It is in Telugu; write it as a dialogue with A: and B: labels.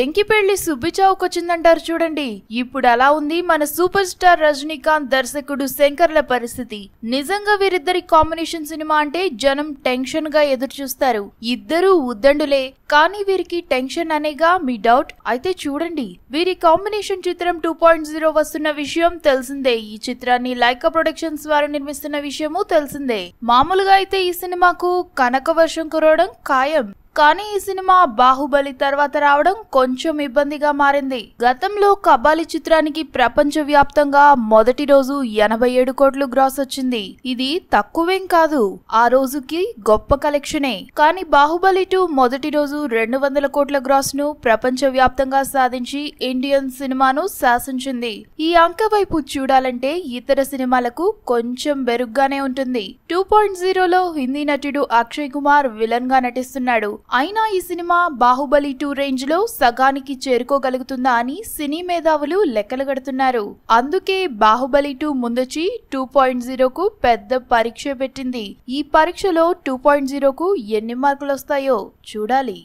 A: ఎంకి పెళ్ళి సుబ్బిచావుకొచ్చిందంటారు చూడండి. ఇప్పుడు అలా ఉంది మన సూపర్ స్టార్ రజనీకాంత్ దర్శకుడు శంకర్ల పరిస్థితి. నిజంగా వీరిద్దరి కాంబినేషన్ సినిమా అంటే జనం టెన్షన్గా ఎదురు చూస్తారు. ఇద్దరూ ఉద్దండులే కానీ వీరికి టెన్షన్ అనేగా మీ డౌట్? అయితే చూడండి. వీరి కాంబినేషన్ చిత్రం టూ పాయింట్ జీరో వస్తున్న విషయం తెలిసిందే. ఈ చిత్రాన్ని లైకా ప్రొడక్షన్స్ వారు నిర్మిస్తున్న విషయము తెలిసిందే. మామూలుగా అయితే ఈ సినిమాకు కనక వర్షం కురవడం ఖాయం. కానీ ఈ సినిమా బాహుబలి తర్వాత రావడం కొంచెం ఇబ్బందిగా మారింది. గతంలో కబాలి చిత్రానికి ప్రపంచ వ్యాప్తంగా మొదటి రోజు ఎనభై ఏడు కోట్లు గ్రాస్ వచ్చింది. ఇది తక్కువేం కాదు ఆ రోజుకి గొప్ప కలెక్షనే. కానీ బాహుబలి టూ మొదటి రోజు రెండు వందల కోట్ల గ్రాస్ను ప్రపంచ వ్యాప్తంగా సాధించి ఇండియన్ సినిమాను శాసించింది. ఈ అంక వైపు చూడాలంటే ఇతర సినిమాలకు కొంచెం బెరుగ్గానే ఉంటుంది. టూ పాయింట్ జీరోలో హిందీ నటుడు అక్షయ్ కుమార్ విలన్గా నటిస్తున్నాడు. అయినా ఈ సినిమా బాహుబలి టూ రేంజ్లో సగానికి చేరుకోగలుగుతుందా అని సినీ మేధావులు లెక్కలు కడుతున్నారు. అందుకే బాహుబలి టూ ముందొచ్చి టూ పాయింట్ జీరోకు పెద్ద పరీక్ష పెట్టింది. ఈ పరీక్షలో టూ పాయింట్ జీరోకు ఎన్ని మార్కులు వస్తాయో చూడాలి.